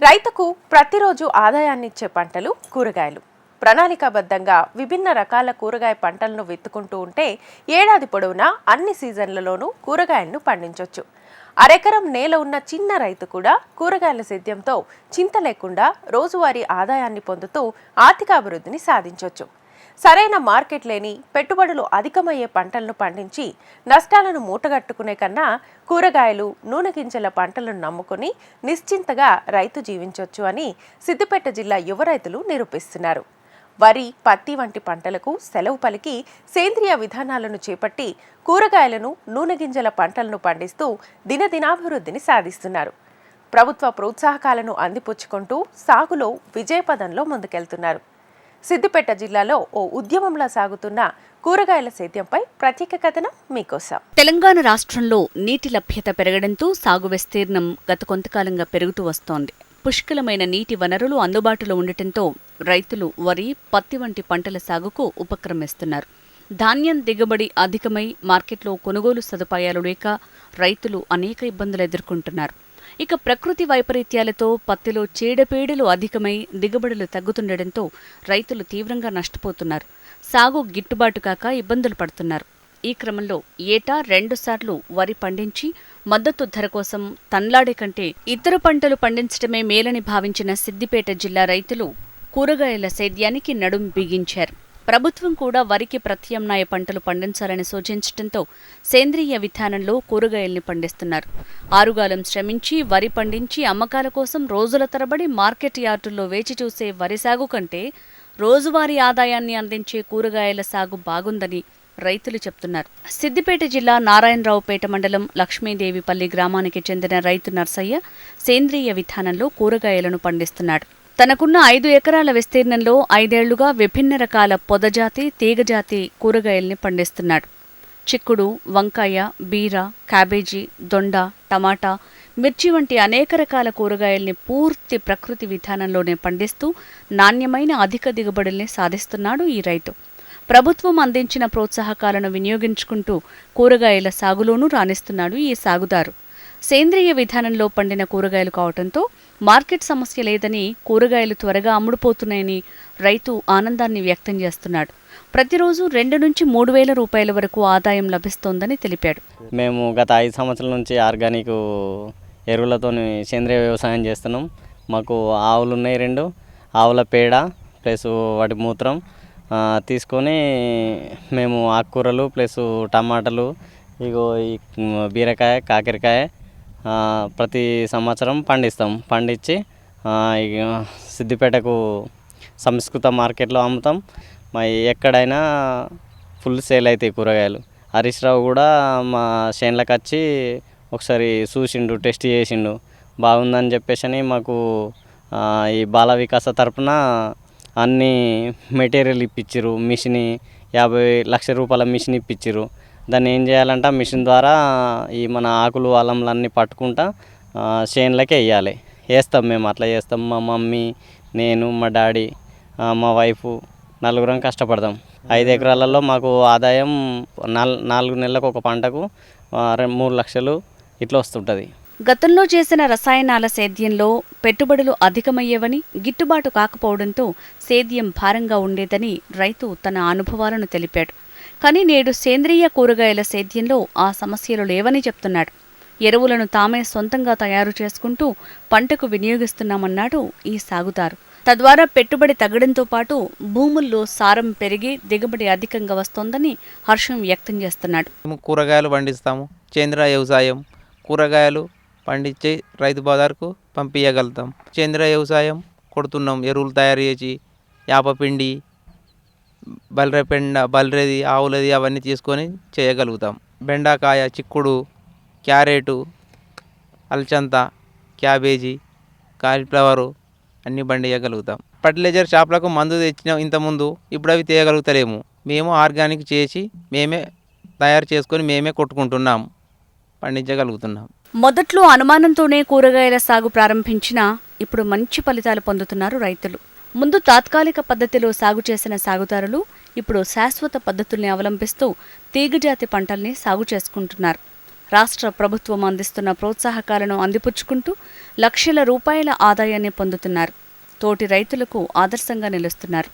రైతుకు ప్రతిరోజు ఆదాయాన్నిచ్చే పంటలు కూరగాయలు. ప్రణాళికాబద్ధంగా విభిన్న రకాల కూరగాయ పంటలను విత్తుకుంటూ ఉంటే ఏడాది పొడవునా అన్ని సీజన్లలోనూ కూరగాయలను పండించవచ్చు అరెకరం నేల ఉన్న చిన్న రైతు కూడా కూరగాయల సేద్యంతో చింత లేకుండా రోజువారీ ఆదాయాన్ని పొందుతూ ఆర్థికాభివృద్ధిని సాధించవచ్చు సరైన మార్కెట్ లేని పెట్టుబడులు అధికమయ్యే పంటలను పండించి నష్టాలను మూటగట్టుకునే కన్నా కూరగాయలు నూనె గింజల పంటలను నమ్ముకుని నిశ్చింతగా రైతు జీవించవచ్చు అని సిద్దిపేట జిల్లా యువ రైతులు నిరూపిస్తున్నారు. వరి పత్తి వంటి పంటలకు సెలవు పలికి సేంద్రియ విధానాలను చేపట్టి కూరగాయలను నూనె గింజల పంటలను పండిస్తూ దినదినాభివృద్ధిని సాధిస్తున్నారు. ప్రభుత్వ ప్రోత్సాహకాలను అందిపుచ్చుకుంటూ సాగులో విజయపదంలో ముందుకెళ్తున్నారు. సిద్దిపేట జిల్లాలో ఓ ఉద్యమంలా సాగుతున్న కూరగాయల సేద్యంపై ప్రత్యేక కథనం మీకోసం. తెలంగాణ రాష్ట్రంలో నీటి లభ్యత పెరగడంతో సాగు విస్తీర్ణం గత కొంతకాలంగా పెరుగుతూ వస్తోంది. పుష్కలమైన నీటి వనరులు అందుబాటులో ఉండటంతో రైతులు వరి పత్తి వంటి పంటల సాగుకు ఉపక్రమిస్తున్నారు. ధాన్యం దిగుబడి అధికమై మార్కెట్లో కొనుగోలు సదుపాయాలు లేక రైతులు అనేక ఇబ్బందులు ఎదుర్కొంటున్నారు. ఇక ప్రకృతి వైపరీత్యాలతో పత్తిలో చీడపీడలు అధికమై దిగుబడులు తగ్గుతుండటంతో రైతులు తీవ్రంగా నష్టపోతున్నారు. సాగు గిట్టుబాటు కాక ఇబ్బందులు పడుతున్నారు. ఈ క్రమంలో ఏటా రెండుసార్లు వరి పండించి మద్దతు ధర కోసం తన్లాడే కంటే ఇతర పంటలు పండించడమే మేలని భావించిన సిద్దిపేట జిల్లా రైతులు కూరగాయల సేద్యానికి నడుం బిగించారు. ప్రభుత్వం కూడా వరికి ప్రత్యామ్నాయ పంటలు పండించాలని సూచించడంతో సేంద్రియ విధానంలో కూరగాయల్ని పండిస్తున్నారు. ఆరుగాలం శ్రమించి వరి పండించి అమ్మకాల కోసం రోజుల తరబడి మార్కెట్ యార్డుల్లో వేచి చూసే వరి సాగు కంటే రోజువారీ ఆదాయాన్ని అందించే కూరగాయల సాగు బాగుందని రైతులు చెప్తున్నారు. సిద్దిపేట జిల్లా నారాయణరావుపేట మండలం లక్ష్మీదేవిపల్లి గ్రామానికి చెందిన రైతు నర్సయ్య సేంద్రియ విధానంలో కూరగాయలను పండిస్తున్నాడు. తనకున్న ఐదు ఎకరాల విస్తీర్ణంలో ఐదేళ్ళుగా విభిన్న రకాల పొదజాతి తీగజాతి కూరగాయల్ని పండిస్తున్నాడు. చిక్కుడు వంకాయ బీర క్యాబేజీ దొండ టమాటా మిర్చి వంటి అనేక రకాల కూరగాయల్ని పూర్తి ప్రకృతి విధానంలోనే పండిస్తూ నాణ్యమైన అధిక దిగుబడుల్ని సాధిస్తున్నాడు ఈ రైతు. ప్రభుత్వం అందించిన ప్రోత్సాహకాలను వినియోగించుకుంటూ కూరగాయల సాగులోనూ రాణిస్తున్నాడు ఈ సాగుదారు. సేంద్రియ విధానంలో పండిన కూరగాయలు కావడంతో మార్కెట్ సమస్య లేదని కూరగాయలు త్వరగా అమ్ముడుపోతున్నాయని రైతు ఆనందాన్ని వ్యక్తం చేస్తున్నాడు. ప్రతిరోజు రెండు నుంచి మూడు వేల రూపాయల వరకు ఆదాయం లభిస్తోందని తెలిపాడు. మేము గత ఐదు సంవత్సరాల నుంచి ఆర్గానిక్ ఎరువులతో సేంద్రియ వ్యవసాయం చేస్తున్నాం. మాకు ఆవులు ఉన్నాయి రెండు ఆవుల పేడ ప్లస్ వాటి మూత్రం తీసుకొని మేము ఆకుకూరలు ప్లస్ టమాటాలు ఇగో ఈ బీరకాయ కాకరకాయ ప్రతి సంవత్సరం పండిస్తాం. పండించి సిద్దిపేటకు సంస్కృత మార్కెట్లో అమ్ముతాం. మరి ఎక్కడైనా ఫుల్ సేల్ అవుతాయి కూరగాయలు. హరీష్ రావు కూడా మా చేనులకు వచ్చి ఒకసారి చూసిండు టెస్ట్ చేసిండు. బాగుందని చెప్పేసి అని మాకు ఈ బాల వికాస తరపున అన్ని మెటీరియల్ ఇప్పించారు మిషన్ యాభై లక్ష రూపాయల మిషన్ ఇప్పించారు దాన్ని ఏం చేయాలంటే? మిషన్ ద్వారా ఈ మన ఆకులు అలంలన్నీ అన్నీ పట్టుకుంటా చేనులకే వేయాలి. వేస్తాం మేము అట్లా చేస్తాం. మా మమ్మీ నేను మా డాడీ మా వైఫ్ నలుగురం కష్టపడతాం. ఐదు ఎకరాలలో మాకు ఆదాయం నాల్ నాలుగు నెలలకు ఒక పంటకు మూడు లక్షలు ఇట్లా వస్తుంటుంది. గతంలో చేసిన రసాయనాల సేద్యంలో పెట్టుబడులు అధికమయ్యేవని గిట్టుబాటు కాకపోవడంతో సేద్యం భారంగా ఉండేదని రైతు తన అనుభవాలను తెలిపాడు. కానీ నేడు సేంద్రియ కూరగాయల సేద్యంలో ఆ సమస్యలు లేవని చెప్తున్నాడు. ఎరువులను తామే సొంతంగా తయారు చేసుకుంటూ పంటకు వినియోగిస్తున్నామన్నాడు ఈ సాగుదారు. తద్వారా పెట్టుబడి తగ్గడంతో పాటు భూముల్లో సారం పెరిగి దిగుబడి అధికంగా వస్తోందని హర్షం వ్యక్తం చేస్తున్నాడు. మేము కూరగాయలు పండిస్తాము సేంద్రియ వ్యవసాయం కూరగాయలు పండించి రైతు బజార్కు పంపించగలుగుతాం సేంద్రియ వ్యవసాయం కొడుతున్నాం ఎరువులు తయారు చేసి యాపపిండి బల్రె పెండ బల్రెది ఆవులది అవన్నీ తీసుకొని చేయగలుగుతాం. బెండకాయ చిక్కుడు క్యారెటు అల్చంత క్యాబేజీ కాలీఫ్లవరు అన్నీ పండించగలుగుతాం ఫర్టిలైజర్ షాపులకు మందు తెచ్చిన ఇంతకుముందు ఇప్పుడు అవి తీయగలుగుతలేము. మేము ఆర్గానిక్ చేసి మేమే తయారు చేసుకొని మేమే కొట్టుకుంటున్నాం పండించగలుగుతున్నాం. మొదట్లో అనుమానంతోనే కూరగాయల సాగు ప్రారంభించినా ఇప్పుడు మంచి ఫలితాలు పొందుతున్నారు రైతులు. ముందు తాత్కాలిక పద్ధతిలో సాగు చేసిన సాగుదారులు ఇప్పుడు శాశ్వత పద్ధతుల్ని అవలంబిస్తూ తీగజాతి పంటల్ని సాగు చేసుకుంటున్నారు. రాష్ట్ర ప్రభుత్వం అందిస్తున్న ప్రోత్సాహకాలను అందిపుచ్చుకుంటూ లక్షల రూపాయల ఆదాయాన్ని పొందుతున్నారు. తోటి రైతులకు ఆదర్శంగా నిలుస్తున్నారు.